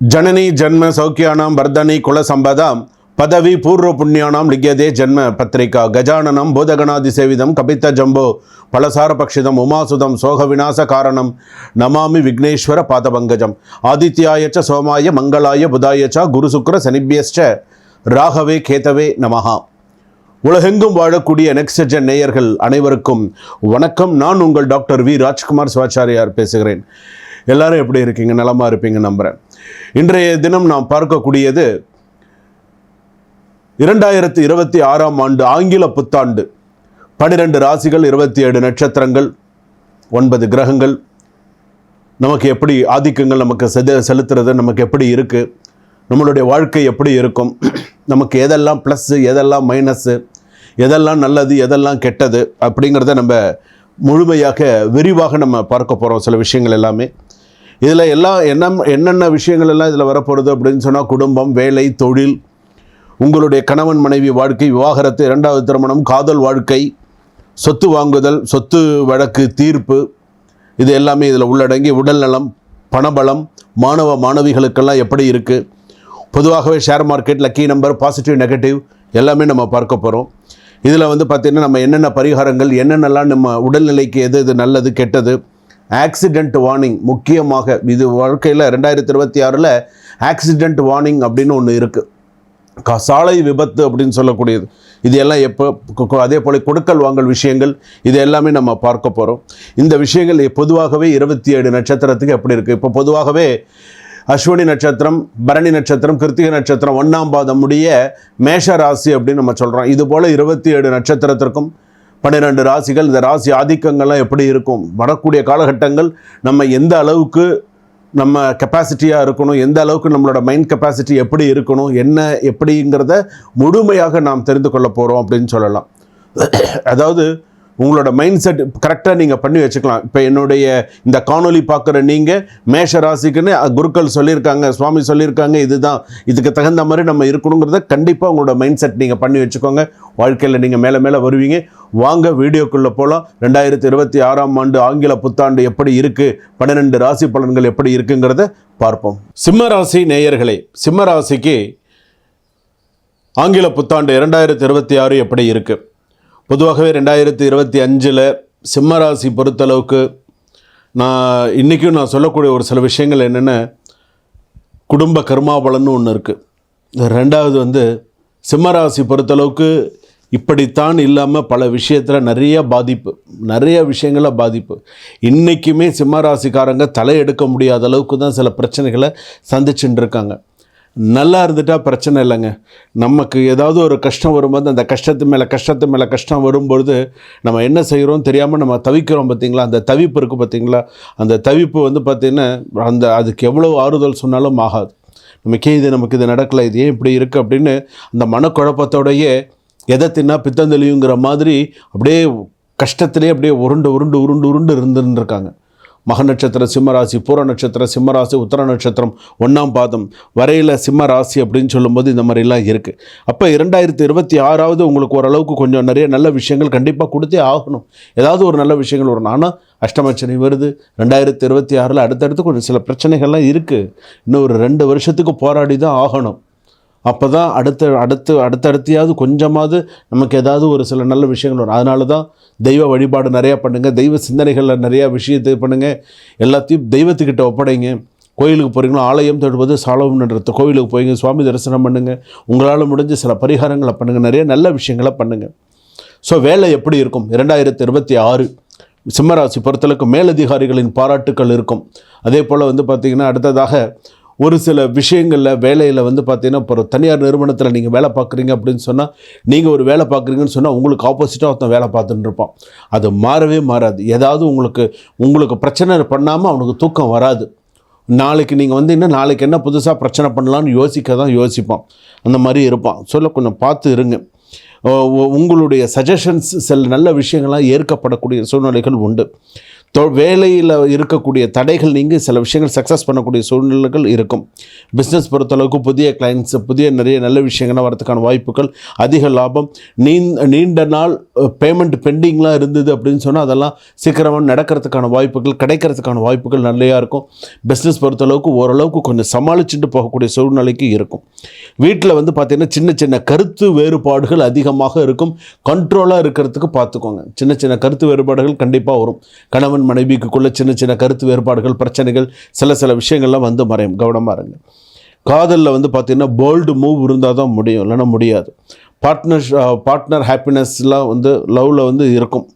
ஜனனி ஜென்ம சௌக்கியானாம் வர்தனி குலசம்பதாம் பதவி பூர்வ புண்ணியானாம் லிங்கதே ஜன்ம பத்திரிகா கஜானனம் பூதகணாதி சேவிதம் கபித்த ஜம்போ பலசார பக்ஷிதம் உமாசுதம் சோக விநாச காரணம் நமாமி விக்னேஸ்வர பாதபங்கஜம் ஆதித்யாயச்ச சோமாய மங்களாய புதாயச்சா குரு சுக்கர சனிபியஸ்ச ராகவே கேதவே நமஹா. உலகெங்கும் வாழக்கூடிய நெக்ஸ்டஜன் நேயர்கள் அனைவருக்கும் வணக்கம். நான் உங்கள் டாக்டர் வி. ராஜ்குமார் சிவாச்சாரியார் பேசுகிறேன். எல்லாரும் எப்படி இருக்கீங்க? நலமா இருப்பீங்க நம்புகிறேன் இன்றைய தினம் நாம் பார்க்கக்கூடியது இரண்டாயிரத்தி இருபத்தி ஆறாம் ஆண்டு ஆங்கில புத்தாண்டு. பன்னிரெண்டு ராசிகள் இருபத்தி ஏழு நட்சத்திரங்கள் ஒன்பது கிரகங்கள். நமக்கு எப்படி ஆதிக்கங்கள் நமக்கு செது செலுத்துறது நமக்கு எப்படி இருக்குது நம்மளுடைய வாழ்க்கை எப்படி இருக்கும்? நமக்கு எதெல்லாம் ப்ளஸ்ஸு எதெல்லாம் மைனஸ்ஸு எதெல்லாம் நல்லது எதெல்லாம் கெட்டது அப்படிங்கிறத நம்ம முழுமையாக விரிவாக நம்ம பார்க்க போகிறோம் சில விஷயங்கள் எல்லாமே. இதில் எல்லாம் என்ன என்னென்ன விஷயங்கள் எல்லாம் இதில் வரப்போகிறது அப்படின்னு சொன்னால் குடும்பம் வேலை தொழில் உங்களுடைய கணவன் மனைவி வாழ்க்கை விவாகரத்து இரண்டாவது திருமணம் காதல் வாழ்க்கை சொத்து வாங்குதல் சொத்து வழக்கு தீர்ப்பு இது எல்லாமே இதில் உள்ளடங்கி உடல் நலம் பணபலம் மாணவ மாணவிகளுக்கெல்லாம் எப்படி இருக்குது பொதுவாகவே share market lucky number positive negative எல்லாமே நம்ம பார்க்க போகிறோம் இதில் வந்து பார்த்திங்கன்னா நம்ம என்னென்ன பரிகாரங்கள் என்னென்னலாம் நம்ம உடல்நிலைக்கு எது எது நல்லது கெட்டது ஆக்சிடெண்ட் வார்னிங் முக்கியமாக இது வாழ்க்கையில் ரெண்டாயிரத்தி இருபத்தி ஆறில் ஆக்சிடெண்ட் வார்னிங் அப்படின்னு ஒன்று இருக்குது க- சாலை விபத்து அப்படின்னு சொல்லக்கூடியது. இது எல்லாம் எப்போ அதே போல் கொடுக்கல் வாங்கல் விஷயங்கள் இது எல்லாமே நம்ம பார்க்க போகிறோம் இந்த விஷயங்கள் பொதுவாகவே இருபத்தி ஏழு நட்சத்திரத்துக்கு எப்படி இருக்குது இப்போ பொதுவாகவே அஸ்வினி நட்சத்திரம் பரணி நட்சத்திரம் கிருத்திகை நட்சத்திரம் ஒன்றாம் பாதம் உடைய மேஷ ராசி அப்படின்னு நம்ம சொல்கிறோம் இது போல் இருபத்தி ஏழு நட்சத்திரத்திற்கும் பன்னிரெண்டு ராசிகள் இந்த ராசி ஆதிக்கங்கள்லாம் எப்படி இருக்கும்? வரக்கூடிய காலகட்டங்கள் நம்ம எந்த அளவுக்கு நம்ம கெப்பாசிட்டியாக இருக்கணும்? எந்த அளவுக்கு நம்மளோட மைண்ட் கெப்பாசிட்டி எப்படி இருக்கணும்? என்ன எப்படிங்கிறத முழுமையாக நாம் தெரிந்து கொள்ள போகிறோம் அப்படின்னு சொல்லலாம். அதாவது உங்களோட மைண்ட் செட் கரெக்டாக நீங்கள் பண்ணி வச்சுக்கலாம். இப்போ என்னுடைய இந்த காணொலி பார்க்குற நீங்கள் மேஷ ராசிக்குன்னு குருக்கள் சொல்லியிருக்காங்க சுவாமி சொல்லியிருக்காங்க இதுதான். இதுக்கு தகுந்த மாதிரி நம்ம இருக்கணுங்கிறத கண்டிப்பாக உங்களோட மைண்ட் செட் நீங்கள் பண்ணி வச்சுக்கோங்க. வாழ்க்கையில் நீங்கள் மேலே மேலே வருவீங்க. வாங்க வீடியோக்குள்ளே போகலாம் ரெண்டாயிரத்தி இருபத்தி ஆறாம் ஆண்டு ஆங்கில புத்தாண்டு எப்படி இருக்குது பன்னிரெண்டு ராசி பலன்கள் எப்படி இருக்குங்கிறத பார்ப்போம். சிம்மராசி நேயர்களே சிம்மராசிக்கு ஆங்கில புத்தாண்டு இரண்டாயிரத்தி இருபத்தி ஆறு எப்படி இருக்குது பொதுவாகவே ரெண்டாயிரத்தி இருபத்தி அஞ்சில் சிம்மராசி பொறுத்தளவுக்கு நான் இன்றைக்கும் நான் சொல்லக்கூடிய ஒரு சில விஷயங்கள் என்னென்ன? குடும்ப கர்மாபலன்னு ஒன்று இருக்குது ரெண்டாவது வந்து சிம்மராசி பொறுத்தளவுக்கு இப்படித்தான் இல்லாமல் பல விஷயத்தில் நிறைய பாதிப்பு நிறைய விஷயங்களில் பாதிப்பு. இன்றைக்குமே சிம்மராசிக்காரங்க தலையெடுக்க முடியாத அளவுக்கு தான் சில பிரச்சனைகளை சந்திச்சுட்டு இருக்காங்க நல்லா இருந்துட்டால் பிரச்சனை இல்லைங்க. நமக்கு ஏதாவது ஒரு கஷ்டம் வரும்போது அந்த கஷ்டத்து மேலே கஷ்டத்து மேலே கஷ்டம் வரும்பொழுது நம்ம என்ன செய்கிறோம் தெரியாமல் நம்ம தவிக்கிறோம் பார்த்தீங்களா? அந்த தவிப்பு இருக்குது பார்த்திங்களா? அந்த தவிப்பு வந்து பார்த்திங்கன்னா அந்த அதுக்கு எவ்வளோ ஆறுதல் சொன்னாலும் ஆகாது. நமக்கே இது நமக்கு இது நடக்கலை இது ஏன் இப்படி இருக்குது அப்படின்னு அந்த மனக்குழப்பத்தோடையே எதை தின்னா பித்தந்தெளியுங்கிற மாதிரி அப்படியே கஷ்டத்திலே அப்படியே உருண்டு உருண்டு உருண்டு உருண்டு இருந்துன்னு இருக்காங்க மக நட்சத்திரம் சிம்மராசி பூர நட்சத்திரம் சிம்மராசி உத்தர நட்சத்திரம் ஒன்றாம் பாதம் வரையில் சிம்மராசி அப்படின்னு சொல்லும்போது இந்த மாதிரிலாம் இருக்குது அப்போ இரண்டாயிரத்தி இருபத்தி ஆறாவது உங்களுக்கு ஓரளவுக்கு கொஞ்சம் நிறைய நல்ல விஷயங்கள் கண்டிப்பாக கொடுத்தே ஆகணும். ஏதாவது ஒரு நல்ல விஷயங்கள் வரும் ஆனால் அஷ்டமச்சனை வருது. ரெண்டாயிரத்தி இருபத்தி ஆறில் அடுத்தடுத்து கொஞ்சம் சில பிரச்சனைகள்லாம் இருக்குது இன்னும் ஒரு ரெண்டு வருஷத்துக்கு போராடி தான் ஆகணும். அப்போ தான் அடுத்த அடுத்து அடுத்தடுத்தையாவது கொஞ்சமாவது நமக்கு ஏதாவது ஒரு சில நல்ல விஷயங்கள் வரும். அதனால தான் தெய்வ வழிபாடு நிறையா பண்ணுங்கள் தெய்வ சிந்தனைகளில் நிறையா விஷயத்தை பண்ணுங்கள் எல்லாத்தையும் தெய்வத்துக்கிட்ட ஒப்படைங்க. கோயிலுக்கு போகிறீங்களோ ஆலயம் தொடுவது சாலவம்ன்றது கோயிலுக்கு போய்ங்க சுவாமி தரிசனம் பண்ணுங்கள் உங்களால் முடிஞ்ச சில பரிகாரங்களை பண்ணுங்கள் நிறைய நல்ல விஷயங்களை பண்ணுங்கள் ஸோ வேலை எப்படி இருக்கும்? இரண்டாயிரத்தி இருபத்தி ஆறு சிம்மராசி பொறுத்தளவுக்கு மேலதிகாரிகளின் பாராட்டுக்கள் இருக்கும். அதே போல் வந்து பார்த்திங்கன்னா அடுத்ததாக ஒரு சில விஷயங்களில் வேலையில் வந்து பார்த்தீங்கன்னா இப்போ தனியார் நிறுவனத்தில் நீங்கள் வேலை பார்க்குறீங்க அப்படின்னு சொன்னால் நீங்கள் ஒரு வேலை பார்க்குறீங்கன்னு சொன்னால் உங்களுக்கு ஆப்போசிட்டாக ஒருத்தன் வேலை பார்த்துட்டு இருப்பான். அது மாறவே மாறாது. ஏதாவது உங்களுக்கு உங்களுக்கு பிரச்சனை பண்ணாமல் அவனுக்கு தூக்கம் வராது. நாளைக்கு நீங்கள் வந்தீங்கன்னா நாளைக்கு என்ன புதுசாக பிரச்சனை பண்ணலான்னு யோசிக்க தான் யோசிப்பான். அந்த மாதிரி இருப்பான். சொல்ல கொஞ்சம் பார்த்து இருங்க. உ- உங்களுடைய சஜஷன்ஸ் சில நல்ல விஷயங்கள்லாம் ஏற்கப்படக்கூடிய சூழ்நிலைகள் உண்டு. தொ வேலையில் இருக்கக்கூடிய தடைகள் நீங்கி சில விஷயங்கள் சக்ஸஸ் பண்ணக்கூடிய சூழ்நிலைகள் இருக்கும். பிஸ்னஸ் பொறுத்தளவுக்கு புதிய கிளைண்ட்ஸ் புதிய நிறைய நல்ல விஷயங்கள்லாம் வரதுக்கான வாய்ப்புகள் அதிக லாபம். நீண்ட நீண்ட நாள் பேமெண்ட் பெண்டிங்லாம் இருந்தது அப்படின்னு சொன்னால் அதெல்லாம் சீக்கிரமாக நடக்கிறதுக்கான வாய்ப்புகள் கிடைக்கிறதுக்கான வாய்ப்புகள் நிறையா இருக்கும். பிஸ்னஸ் பொறுத்தளவுக்கு ஓரளவுக்கு கொஞ்சம் சமாளிச்சுட்டு போகக்கூடிய சூழ்நிலைக்கு இருக்கும். வீட்டில் வந்து பார்த்திங்கன்னா சின்ன சின்ன கருத்து வேறுபாடுகள் அதிகமாக இருக்கும். கண்ட்ரோலாக இருக்கிறதுக்கு பார்த்துக்கோங்க சின்ன சின்ன கருத்து வேறுபாடுகள் கண்டிப்பாக வரும். கணவன் மனைவிக்குள்ள சின்ன சின்ன கருத்து வேறுபாடுகள் பிரச்சனைகள் சில சில விஷயங்கள்லாம் வந்து மறையும். கவனமாக இருங்க. காதலில் வந்து பார்த்திங்கன்னா போல்டு மூவ் இருந்தால் தான் முடியும். இல்லைன்னா முடியாது. பார்ட்னர் பார்ட்னர் ஹாப்பினஸ்லாம் வந்து லவ்வில் வந்து இருக்கும்.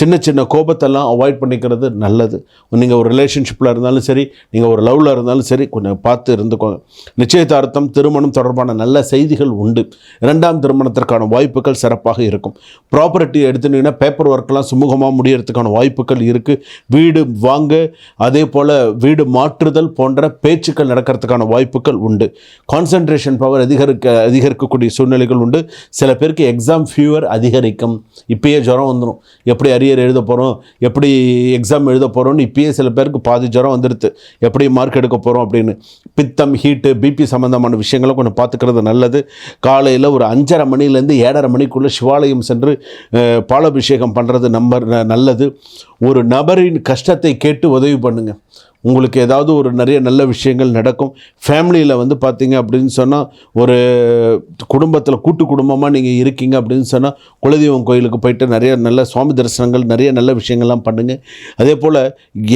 சின்ன சின்ன கோபத்தெல்லாம் அவாய்ட் பண்ணிக்கிறது நல்லது. நீங்கள் ஒரு ரிலேஷன்ஷிப்பில் இருந்தாலும் சரி நீங்கள் ஒரு லவ்வில் இருந்தாலும் சரி கொஞ்சம் பார்த்து இருந்துக்கோங்க. நிச்சயதார்த்தம் திருமணம் தொடர்பான நல்ல செய்திகள் உண்டு. இரண்டாம் திருமணத்திற்கான வாய்ப்புகள் சிறப்பாக இருக்கும். ப்ராப்பர்ட்டி எடுத்துனீங்கன்னா பேப்பர் ஒர்க்கெலாம் சுமூகமாக முடியறதுக்கான வாய்ப்புகள் இருக்குது வீடு வாங்க அதே போல் வீடு மாற்றுதல் போன்ற பேச்சுக்கள் நடக்கிறதுக்கான வாய்ப்புகள் உண்டு. கான்சன்ட்ரேஷன் பவர் அதிகரிக்க அதிகரிக்கக்கூடிய சூழ்நிலைகள் உண்டு. சில பேருக்கு எக்ஸாம் ஃபியூவர் அதிகரிக்கும். இப்பயே ஜுரம் வந்துடும் எப்படி அரியர் எழுத போகிறோம் எப்படி எக்ஸாம் எழுத போகிறோம்னு இப்பயே சில பேருக்கு பாதி ஜுரம் வந்துடுது எப்படி மார்க் எடுக்க போகிறோம் அப்படின்னு. பித்தம் ஹீட்டு பிபி சம்மந்தமான விஷயங்களை கொஞ்சம் பார்த்துக்கிறது நல்லது. காலையில் ஒரு அஞ்சரை மணிலேருந்து ஏழரை மணிக்குள்ளே சிவாலயம் சென்று பாலபிஷேகம் பாலாபிஷேகம் பண்ணுறது நம்பர் நல்லது. ஒரு நபரின் கஷ்டத்தை கேட்டு உதவி பண்ணுங்கள் உங்களுக்கு ஏதாவது ஒரு நிறைய நல்ல விஷயங்கள் நடக்கும். ஃபேமிலியில் வந்து பார்த்தீங்க அப்படின்னு சொன்னால் ஒரு குடும்பத்தில் கூட்டு குடும்பமாக நீங்கள் இருக்கீங்க அப்படின்னு சொன்னால் குலதெய்வம் கோயிலுக்கு போயிட்டு நிறைய நல்ல சுவாமி தரிசனங்கள் நிறைய நல்ல விஷயங்கள்லாம் பண்ணுங்கள் அதே போல்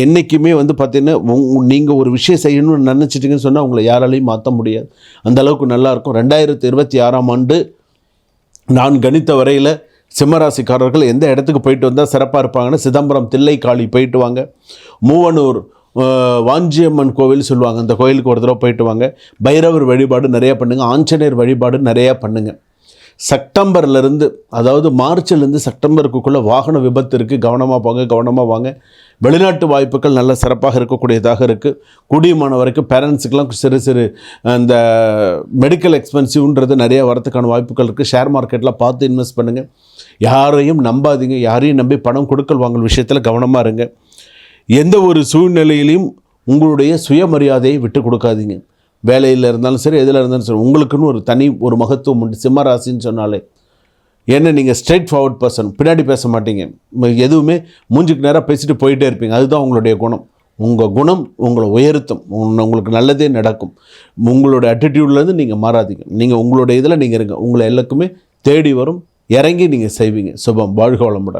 என்றைக்குமே வந்து பார்த்தீங்கன்னா நீங்கள் ஒரு விஷயம் செய்யணும்னு நினச்சிட்டிங்கன்னு சொன்னால் உங்களை யாராலையும் மாற்ற முடியாது. அந்த அளவுக்கு ரெண்டாயிரத்தி இருபத்தி ஆறாம் ஆண்டு நான் கணித்த வரையில் சிம்மராசிக்காரர்கள் எந்த இடத்துக்கு போயிட்டு வந்தால் சிறப்பாக இருப்பாங்கன்னு சிதம்பரம் தில்லைக்காளி போயிட்டு வாங்க. மூவனூர் வாஞ்சியம்மன் கோவில் சொல்லுவாங்க. அந்த கோயிலுக்கு ஒரு தடவை போயிட்டு வாங்க. பைரவர் வழிபாடு நிறையா பண்ணுங்கள் ஆஞ்சநேயர் வழிபாடு நிறையா பண்ணுங்கள் செப்டம்பர்லேருந்து அதாவது மார்ச்லேருந்து செப்டம்பருக்குள்ளே வாகன விபத்து இருக்குது கவனமாக போங்க கவனமாக வாங்க. வெளிநாட்டு வாய்ப்புகள் நல்ல சிறப்பாக இருக்கக்கூடியதாக இருக்குது கூடியமான வரைக்கும் பேரண்ட்ஸுக்கெல்லாம் சிறு சிறு அந்த மெடிக்கல் எக்ஸ்பென்சிவ்ன்றது நிறைய வரதுக்கான வாய்ப்புகள் இருக்குது ஷேர் மார்க்கெட்டில் பார்த்து இன்வெஸ்ட் பண்ணுங்கள் யாரையும் நம்பாதீங்க. யாரையும் நம்பி பணம் கொடுக்கல் வாங்கல் விஷயத்தில் கவனமாக இருங்க. எந்த ஒரு சூழ்நிலையிலையும் உங்களுடைய சுயமரியாதையை விட்டு கொடுக்காதீங்க. வேலையில் இருந்தாலும் சரி எதில் இருந்தாலும் சரி உங்களுக்குன்னு ஒரு தனி ஒரு மகத்துவம் உண்டு. சிம்ம ராசின்னு சொன்னாலே ஏன்னா நீங்கள் ஸ்ட்ரெயிட் ஃபார்வர்ட் பர்சன் பின்னாடி பேச மாட்டீங்க. ம- எதுவுமே மூஞ்சுக்கு நேராக பேசிட்டு போயிட்டே இருப்பீங்க. அதுதான் உங்களுடைய குணம். உங்கள் குணம் உங்களை உயர்த்தும். உங்களுக்கு நல்லதே நடக்கும். உங்களோட அட்டிடியூட்லேருந்து நீங்கள் மாறாதீங்க. நீங்கள் உங்களுடைய இதில் நீங்கள் இருங்க. உங்களை எல்லாருக்குமே தேடி வரும். இறங்கி நீங்கள் செய்வீங்க. சுபம். வாழ்க வளமுடன்.